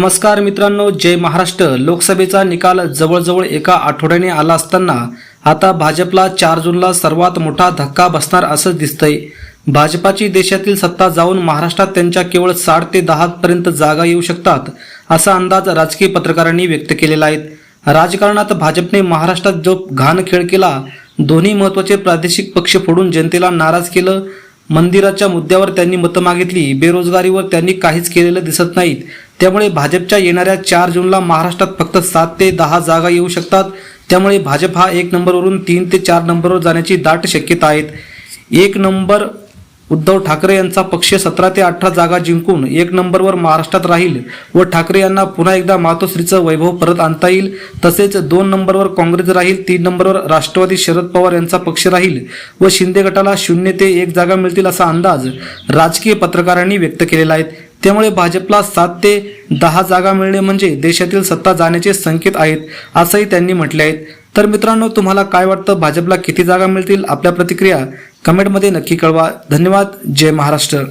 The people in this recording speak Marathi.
नमस्कार मित्रांनो जय महाराष्ट्र. लोकसभेचा निकाल जवळजवळ एका आठवड्याने आला असताना आता भाजपला चार जूनला सर्वात मोठा धक्का बसणार असं दिसतंय. भाजपाची देशातील सत्ता जाऊन महाराष्ट्रात त्यांच्या केवळ साठ ते दहा पर्यंत जागा येऊ शकतात असा अंदाज राजकीय पत्रकारांनी व्यक्त केलेला आहे. राजकारणात भाजपने महाराष्ट्रात जो घाण खेळ केला दोन्ही महत्त्वाचे प्रादेशिक पक्ष फोडून जनतेला नाराज केलं. मंदिराच्या मुद्द्यावर त्यांनी मतं मागितली बेरोजगारीवर त्यांनी काहीच केलेलं दिसत नाहीत. त्यामुळे भाजपच्या येणाऱ्या चार जूनला महाराष्ट्रात फक्त सात ते दहा जागा येऊ शकतात. त्यामुळे भाजप हा एक नंबरवरून तीन ते चार नंबरवर जाण्याची दाट शक्यता आहेत. एक नंबर उद्धव ठाकरे यांचा पक्ष सतरा ते अठरा जागा जिंकून एक नंबरवर महाराष्ट्रात राहील व ठाकरे यांना पुन्हा एकदा मातोश्रीचं वैभव परत आणता येईल. तसेच दोन नंबरवर काँग्रेस राहील तीन नंबरवर राष्ट्रवादी शरद पवार यांचा पक्ष राहील व शिंदे गटाला शून्य ते एक जागा मिळतील असा अंदाज राजकीय पत्रकारांनी व्यक्त केलेला आहे. त्यामुळे भाजपला सात ते दहा जागा मिळणे म्हणजे देशातील सत्ता जाण्याचे संकेत आहेत असंही त्यांनी म्हटले आहेत तर मित्रांनो तुम्हाला काय वाटतं? भाजपला किती जागा मिळतील? आपल्या प्रतिक्रिया कमेंटमध्ये नक्की कळवा. धन्यवाद. जय महाराष्ट्र.